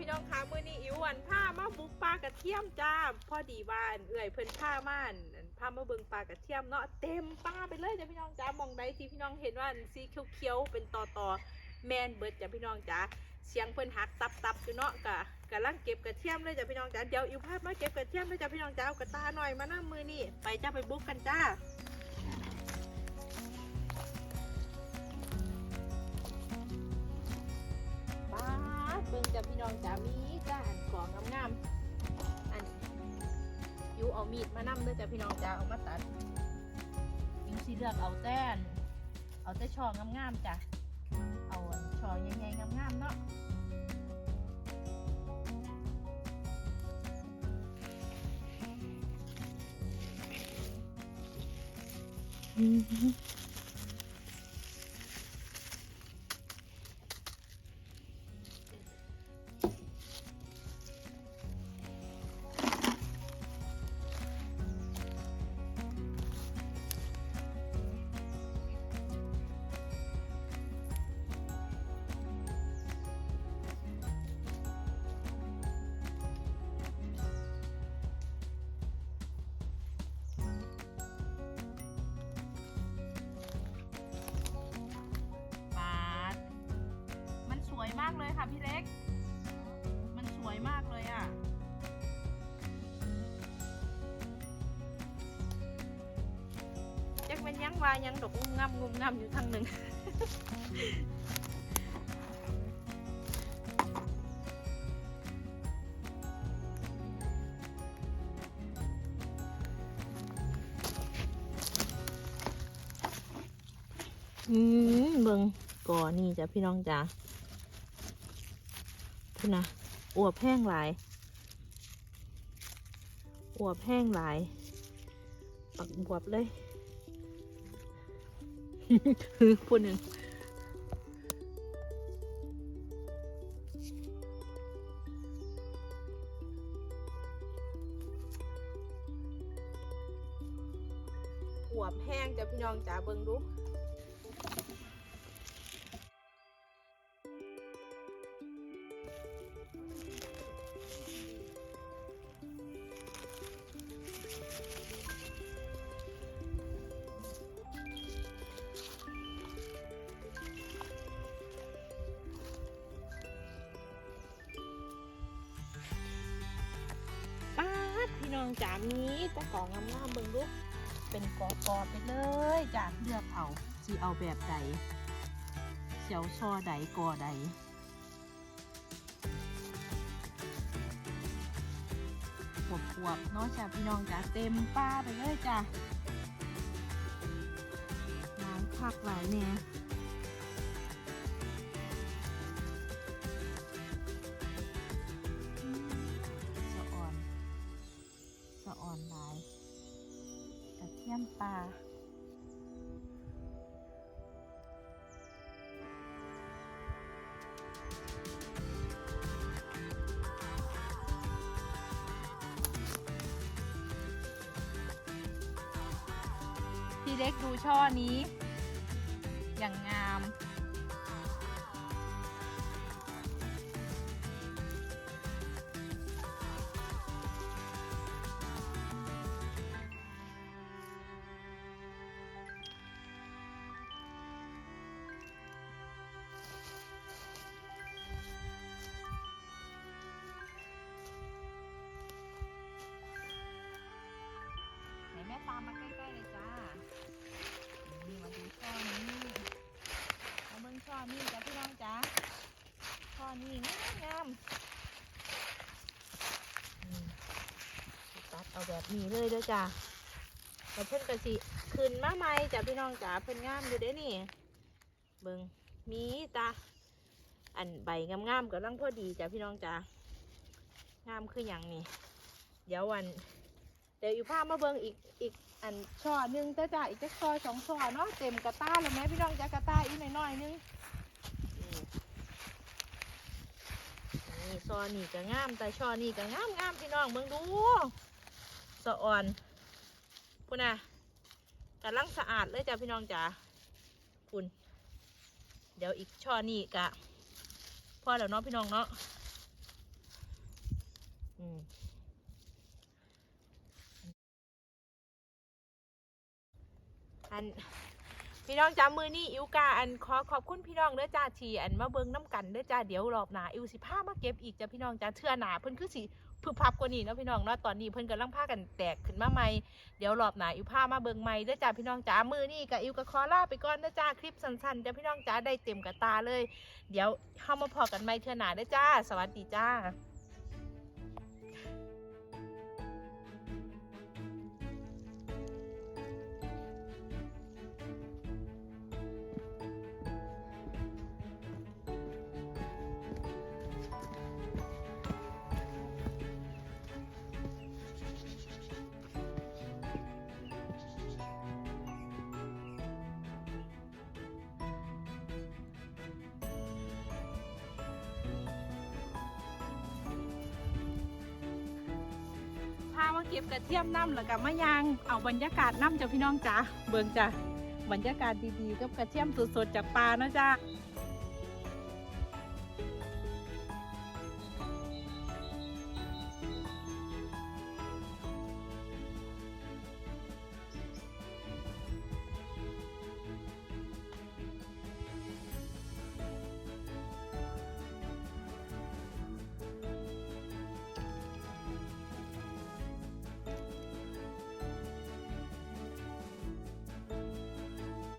พี่น้องคะมื้อนี้อิ๋วอันผ้ามาบุกปลากระเทียมจ้าพ่อดีว่าอันเอื่อยเพิ่นผ้ามานนผ้ามาเบิ่งปลากระเทียมเนาะเต็มป้าไปเลยจ้ะพี่น้องจ้ามองใดที่พี่น้องเห็นว่าสีเขียวๆเป็นตอตอๆแมนเบิดจ้ะพี่น้องจ้าเสียงเพิ่นหักตับๆอยู่เนาะกะกำลังเก็บกระเทียมเลยจ้ะพี่น้องจ้าเดี๋ยวอิ๋วพามาเก็บกระเทียมเลยจ้ะพี่น้องจ้าเอากระตาหน่อยมาน้ามือนี่ไปจ้าไปบุกกันจ้าป้า เบิ่งจะพี่น้องจ้ามีจ้าอันของงามๆอันยูเอามีดมานำเด้อจ้ะพี่น้องจ้าเอามาตัดยูสิเลือกเอาแต่นเอาแต่ช่องงามๆจ้ะเอาอันช่อใหญ่ๆงามๆเนาะป พี่เล็ก มันสวยมากเลยอะ จักเป็นยังวายังดกงุ่มงำงุ่มงำอยู่ทางหนึ่งอืมเบิ่งก่อนี่จ้ะพี่น้องจ้ะ พี่นะอวบแห้งหลายอวบแห้งหลาย ปักบวบเลยคือพูดหนึ่งอวบแห้งจ้ะพี่น้องจ้ะเบิ่งดู พี่น้องจ๋ามีแต่ของงามๆเบิ่งลูกเป็นกอกอไปเลยจ้ะเลือกเอาสิเอาแบบใดเสียวช่อใดกอใด วบเนาะจ้ะพี่น้องจ๋าเต็มป้าไปเลยจ้ะน้ำผักหลายเนี่ยสะอ่อน สะอ่อนหลายกระเทียมปลา เล็กดูช่อนี้ อย่างงาม แบบนี้เลยเด้อจ้าแล้วเพิ่นกะสิขึ้นมาใหม่จ้ะพี่น้องจ้าเพิ่นงามอยู่เด้นี่เบิ่งมีจ้าอันใบงามๆกำลังพอดีจ้ะพี่น้องจ้างามคืออย่างนี้เดี๋ยววันเดี๋ยวอยู่ภาพมาเบิ่งอีกอีกอันช่อหนึงจ้าจ้าอีกจักช่อสองช่อเนาะเต็มกระต้าเลยไหมพี่น้องจ้ากระต้าอีกหน่อยๆนึงนี่นี่ช่อนี่ก็งามแต่ช่อนี่ก็งามงามพี่น้องเบิ่งดู สะอ่อนพุ่นนะกำลังสะอาดเลยจ้าพี่น้องจ้าพุ่นเดี๋ยวอีกช่อนี่กะพอแล้วเนาะพี่น้องเนาะอืมอันพี่น้องจ้ามือนี่อิวกาอันขอขอบคุณพี่น้องเด้อจ้าทีอันมาเบิ่งน้ำกันเด้อจ้าเดี๋ยวรอบหนาอิวสิพามาเก็บอีกจ้าพี่น้องจ้าเทื่อหนาเพิ่นคือสิ พึบพับกว่านี้เนาะพี่น้องเนาะตอนนี้เพิ่นกำลังพากันแตกขึ้นมาใหม่เดี๋ยวรอบหนาอิวพามาเบิ่งใหม่เด้อจ้าพี่น้องจ้ามือนี่กับอิวกับคอลาไปก่อนเด้อจ้าคลิปสั้นๆจ้าพี่น้องจ้าได้เต็มกับตาเลย เดี๋ยวเข้ามาพอกันใหม่เทื่อหนาเด้อจ้า สวัสดีจ้า เก็บกระเทียมน้ำแล้วก็มายางเอาบรรยากาศน้ำจ้ะพี่น้องจ้าเบิ่งจ้ะบรรยากาศดีๆกับกระเทียมสดๆจากปลาเนาะจ้า